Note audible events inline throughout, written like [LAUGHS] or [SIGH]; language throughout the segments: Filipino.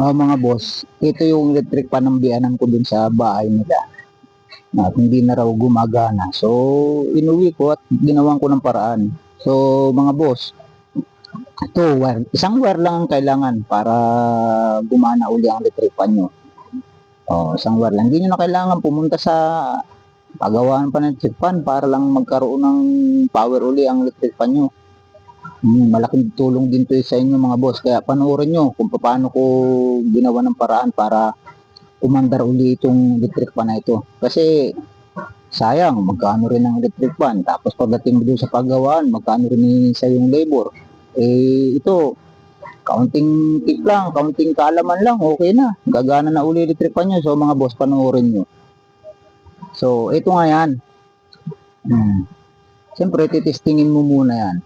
Ah, mga boss, ito yung electric pan ng biyanan ko dun sa bahay nila. Na hindi na raw gumagana. So, inuwi ko at ginawan ko ng paraan. So, mga boss, ito, wire. Isang wire lang ang kailangan para gumana uli ang electric pan nyo. Oh, isang wire lang. Hindi nyo na kailangan pumunta sa pagawaan pa ng electric pan para lang magkaroon ng power uli ang electric pan nyo. Hmm, malaking tulong din to sa inyo mga boss. Kaya panoorin nyo kung paano ko ginawa ng paraan para umandar uli itong electric pan na ito. Kasi sayang, magkano rin ang electric pan. Tapos pagdating mo sa paggawaan, magkano rin sa yung labor. Eh, ito, counting tip lang, counting kaalaman lang, okay na. Gagana na uli electric pan nyo. So mga boss, panoorin nyo. So, ito nga yan. Hmm. Siyempre, titestingin mo muna yan.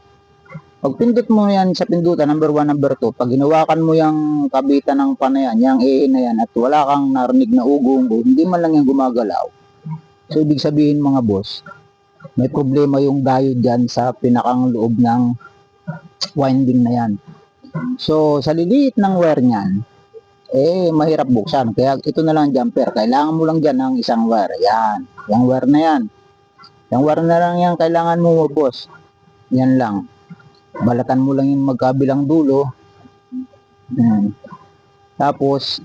Pag pindot mo yan sa pindutan, number 1, number 2, pag ginawakan mo yung kabitan ng pan na yan, yung AA na yan, at wala kang narinig na ugong, hindi man lang yan gumagalaw. So, ibig sabihin mga boss, may problema yung diode dyan sa pinakang loob ng winding na yan. So, sa liliit ng wire niyan, eh, mahirap buksan. Kaya ito na lang jumper. Kailangan mo lang dyan ng isang wire. Yan. Yung wire na yan. Yung wire na lang yan, kailangan mo, boss. Yan lang balatan mo lang yung magkabilang dulo. Hmm. Tapos,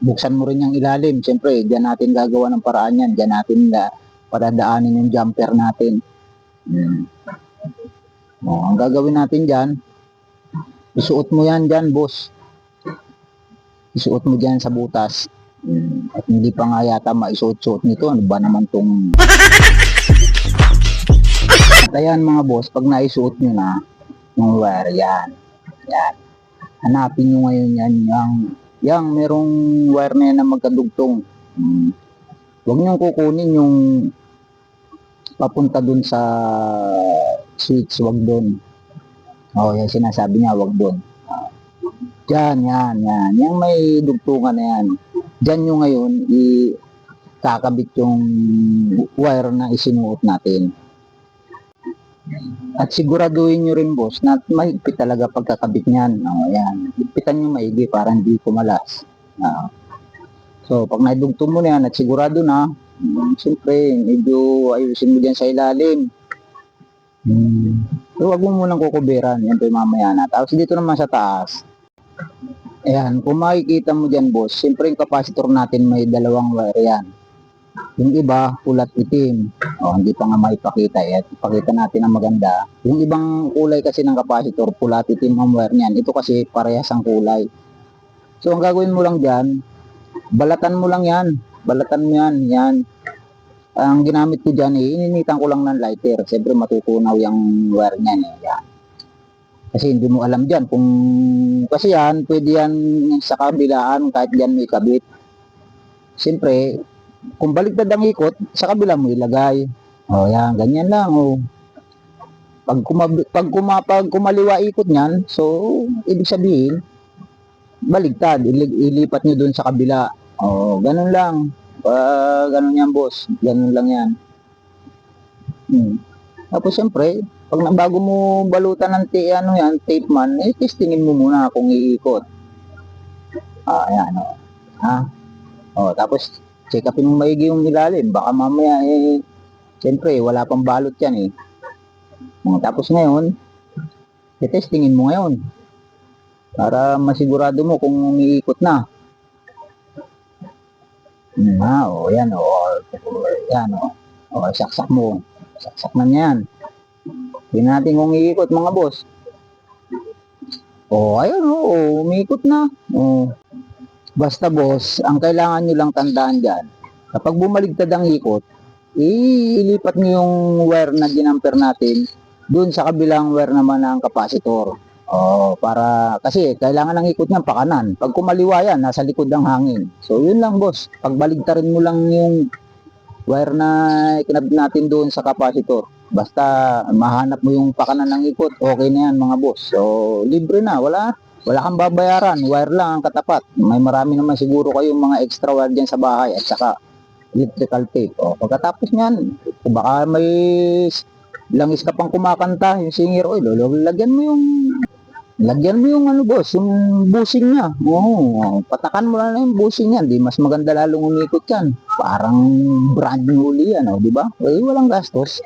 buksan mo rin yung ilalim. Siyempre, diyan natin gagawa ng paraan yan. Diyan natin na padadaanin yung jumper natin. Hmm. O, ang gagawin natin dyan, isuot mo yan dyan, boss. Isuot mo dyan sa butas. Hmm. At hindi pa nga yata maisuot-suot nito. Ano ba naman tong... [LAUGHS] At ayan mga boss, pag naisuot nyo na, wire, yan. Yan. Hanapin nyo ngayon yan, yung, yung merong wire na yan na magkadugtong. Hmm. Huwag nyo kukunin yung papunta dun sa switch, wag dun. Oh, yan sinasabi niya, wag dun. Yan, yan, yan. Yung may dugtungan na yan. Diyan nyo ngayon, i kakabit yung wire na isinuot natin. At siguraduhin nyo rin boss na mahigpit talaga pagkakabit niyan. O, yan. Higpitan nyo maigi para hindi kumalas. Ah. so, pag naidugtong mo na yan at sigurado na, hmm, siyempre, medyo ayusin mo dyan sa ilalim. Hmm. So, wag mo munang kukuberan. Yan po mamaya na. Tapos dito naman sa taas. Ayan, kung makikita mo dyan boss, siyempre yung capacitor natin may dalawang wire yan. Yung iba, pulat itim. O, hindi pa nga maipakita. Eh. Ipakita natin ang maganda. Yung ibang kulay kasi ng capacitor, pulat itim ang wire niyan. Ito kasi parehas ang kulay. So, ang gagawin mo lang dyan, balatan mo lang yan. Balatan mo yan. Yan. Ang ginamit ko dyan, eh, ininitan ko lang ng lighter. Siyempre, matutunaw yung wire niyan. Eh. Yan. Kasi hindi mo alam dyan kung... Kasi yan, pwede yan sa kabilaan kahit dyan may kabit. Siyempre, kung baliktad ang ikot, sa kabila mo ilagay. O, yan, ganyan lang, o. Pag, kumab- pag, kuma- pag kumaliwa ikot niyan, so, ibig sabihin, baligtad, ili- ilipat nyo dun sa kabila. O, ganun lang. Uh, ganun yan, boss. Ganun lang yan. Hmm. Tapos, siyempre, pag nabago mo balutan ng t- ano yan, tape man, eh, testingin mo muna kung iikot. Ah, ayan, o. Ha? O, tapos, check upin mo maigi yung ilalim. Baka mamaya, eh, siyempre, wala pang balot yan, eh. O, tapos ngayon, testingin mo ngayon. Para masigurado mo kung umiikot na. Hmm, ha, o, yan, o. Yan, o. O, saksak mo. Saksak na yan. Tingnan natin kung iikot, mga boss. O, ayun, o, umiikot na. O, Basta boss, ang kailangan nyo lang tandaan dyan, kapag bumaligtad ang ikot, ilipat nyo yung wire na ginamper natin dun sa kabilang wire naman ng kapasitor. Oh, para kasi kailangan ng ikot niyan pa kanan. Pag kumaliwa yan, nasa likod ng hangin. So yun lang boss, pagbaligtarin mo lang yung wire na kinabit natin doon sa kapasitor. Basta mahanap mo yung pakanan ng ikot, okay na yan mga boss. So libre na, wala wala kang babayaran, wire lang ang katapat. May marami naman siguro kayong mga extra wire dyan sa bahay at saka electrical tape. O, pagkatapos niyan, baka may langis ka pang kumakanta, yung singer, lolo, lagyan mo yung Lagyan mo yung ano boss, yung busing niya. Oo, patakan mo lang yung busing niya. Di mas maganda lalong umikot yan. Parang brand new uli yan, oh, di ba? Eh, walang gastos.